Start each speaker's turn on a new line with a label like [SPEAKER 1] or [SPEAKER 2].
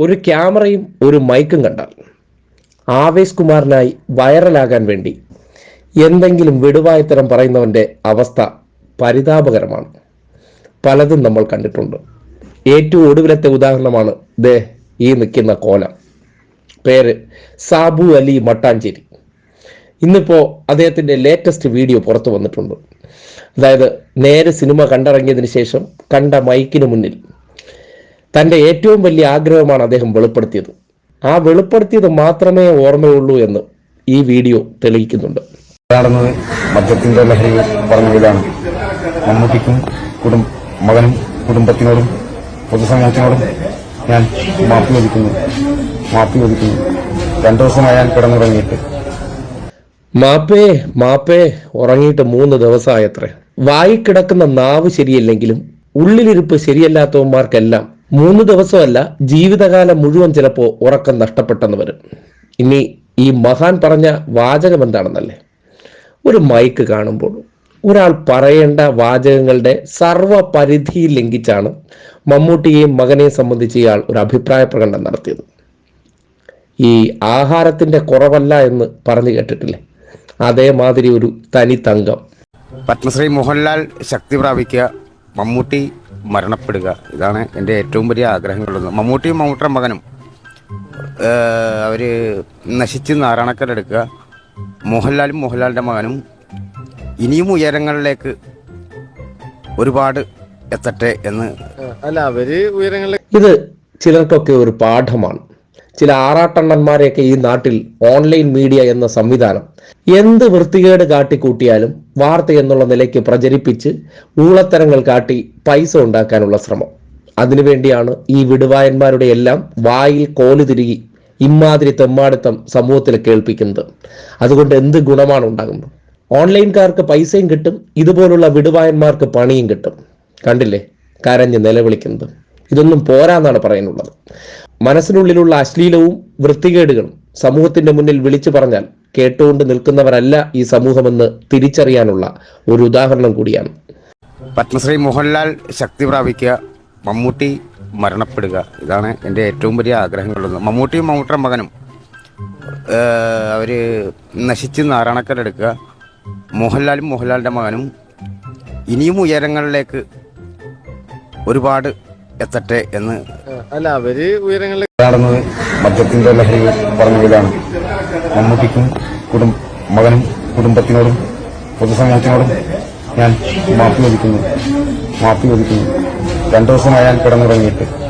[SPEAKER 1] ഒരു ക്യാമറയും ഒരു മൈക്കും കണ്ടാൽ ആവേശ് കുമാറിനായി വൈറലാകാൻ വേണ്ടി എന്തെങ്കിലും വിടുവായത്തരം പറയുന്നവന്റെ അവസ്ഥ പരിതാപകരമാണ്. പലതും നമ്മൾ കണ്ടിട്ടുണ്ട്. ഏറ്റവും ഒടുവിലത്തെ ഉദാഹരണമാണ് ദേ ഈ നിൽക്കുന്ന കോലം. പേര് സാബു അലി മട്ടാഞ്ചേരി. ഇന്നിപ്പോൾ അദ്ദേഹത്തിന്റെ ലേറ്റസ്റ്റ് വീഡിയോ പുറത്തു വന്നിട്ടുണ്ട്. അതായത് നേരെ സിനിമ കണ്ടിറങ്ങിയതിന് ശേഷം കണ്ട മൈക്കിന് മുന്നിൽ തന്റെ ഏറ്റവും വലിയ ആഗ്രഹമാണ് അദ്ദേഹം വെളിപ്പെടുത്തിയത്. ആ വെളിപ്പെടുത്തിയത് മാത്രമേ ഓർമ്മയുള്ളൂ എന്ന് ഈ വീഡിയോ തെളിയിക്കുന്നുണ്ട്.
[SPEAKER 2] നടന്നത് മദ്യത്തിന്റെ ലഹരി പറഞ്ഞതിലാണ് മമ്മൂട്ടിക്കും കുടും മകനും കുടുംബത്തിനോടും പൊതുസമൂഹത്തിനോടും ഞാൻ മാപ്പി ചോദിക്കുന്നു. മാപ്പി ചോദിക്കുന്നു. രണ്ടു ദിവസമായി ഞാൻ കിടന്നുറങ്ങിയിട്ട്.
[SPEAKER 1] മാപ്പേ മാപ്പേ ഉറങ്ങിയിട്ട് മൂന്ന് ദിവസമായത്രേ. വായി കിടക്കുന്ന നാവ് ശരിയല്ലെങ്കിലും ഉള്ളിലിരുപ്പ് ശരിയല്ലാത്തവന്മാർക്കെല്ലാം മൂന്ന് ദിവസമല്ല ജീവിതകാലം മുഴുവൻ ചിലപ്പോൾ ഉറക്കം നഷ്ടപ്പെട്ടെന്ന് വരും ഇനി ഈ മഹാൻ പറഞ്ഞ വാചകം എന്താണെന്നല്ലേ? ഒരു മൈക്ക് കാണുമ്പോൾ ഒരാൾ പറയേണ്ട വാചകങ്ങളുടെ സർവ പരിധി ലംഘിച്ചാണ് മമ്മൂട്ടിയെയും മകനെയും സംബന്ധിച്ച് ഇയാൾ ഒരു അഭിപ്രായ പ്രകടനം നടത്തിയത്. ഈ ആഹാരത്തിന്റെ കുറവല്ല എന്ന് പറഞ്ഞു കേട്ടിട്ടില്ലേ? അതേമാതിരി ഒരു തനി തങ്കം.
[SPEAKER 2] പത്മശ്രീ മോഹൻലാൽ ശക്തി പ്രാപിക്കുക മമ്മൂട്ടി മരണപ്പെടുക. ഇതാണ് എന്റെ ഏറ്റവും വലിയ ആഗ്രഹങ്ങളുള്ളത്. മമ്മൂട്ടിയും മമ്മൂട്ടിയുടെ മകനും അവർ അവർ നശിച്ച് നാരായണക്കരെടുക്കുക മോഹൻലാലും മോഹൻലാലിന്റെ മകനും ഇനിയും ഉയരങ്ങളിലേക്ക് ഒരുപാട് എത്തട്ടെ എന്ന്
[SPEAKER 3] അല്ല അവർ ഉയരങ്ങളിൽ
[SPEAKER 1] ഇത് ചിലർക്കൊക്കെ ഒരു പാഠമാണ്. ചില ആറാട്ടണ്ണന്മാരെയൊക്കെ ഈ നാട്ടിൽ ഓൺലൈൻ മീഡിയ എന്ന സംവിധാനം എന്ത് വൃത്തികേട് കാട്ടിക്കൂട്ടിയാലും വാർത്ത എന്നുള്ള നിലയ്ക്ക് പ്രചരിപ്പിച്ച് ഊളത്തരങ്ങൾ കാട്ടി പൈസ ഉണ്ടാക്കാനുള്ള ശ്രമം. അതിനുവേണ്ടിയാണ് ഈ വിടുവായന്മാരുടെ എല്ലാം വായിൽ കോൽ തിരുകി ഇമാതിരി തെമ്മാടിത്തം സമൂഹത്തിൽ കേൾപ്പിക്കുന്നത്. അതുകൊണ്ട് എന്ത് ഗുണമാണ് ഉണ്ടാകുന്നത്? ഓൺലൈൻകാർക്ക് പൈസയും കിട്ടും ഇതുപോലുള്ള വിടുവായന്മാർക്ക് പണിയും കിട്ടും. കണ്ടില്ലേ? കരഞ്ഞ് നിലവിളിക്കുന്നത്. ഇതൊന്നും പോരാന്നാണ് പറയാനുള്ളത് മനസ്സിനുള്ളിലുള്ള അശ്ലീലവും വൃത്തികേടുകളും സമൂഹത്തിന്റെ മുന്നിൽ വിളിച്ചു പറഞ്ഞാൽ കേട്ടുകൊണ്ട് നിൽക്കുന്നവരല്ല ഈ സമൂഹമെന്ന് തിരിച്ചറിയാനുള്ള ഒരു ഉദാഹരണം കൂടിയാണ്.
[SPEAKER 2] പത്മശ്രീ മോഹൻലാൽ ശക്തി പ്രാപിക്കുക മമ്മൂട്ടി മരണപ്പെടുക. ഇതാണ് എന്റെ ഏറ്റവും വലിയ ആഗ്രഹങ്ങളുള്ളത്. മമ്മൂട്ടിയും മമ്മൂട്ടിയുടെ മകനും അവർ അവർ നശിച്ച് നാരായണക്കരെടുക്കുക മോഹൻലാലും മോഹൻലാലിന്റെ മകനും ഇനിയും ഉയരങ്ങളിലേക്ക് ഒരുപാട് എത്തട്ടെ എന്ന്
[SPEAKER 3] അല്ല അവർ ഉയരങ്ങളിൽ
[SPEAKER 2] നടന്നത് മദ്യത്തിന്റെ ലഹരി പറഞ്ഞതിലാണ് മമ്മൂട്ടിക്കും കുടും മകനും കുടുംബത്തിനോടും പൊതുസമൂഹത്തിനോടും ഞാൻ മാപ്പ് ചോദിക്കുന്നു. മാപ്പ് ചോദിക്കുന്നു. രണ്ടു ദിവസമായി ഞാൻ കിടന്നുറങ്ങിയിട്ട്.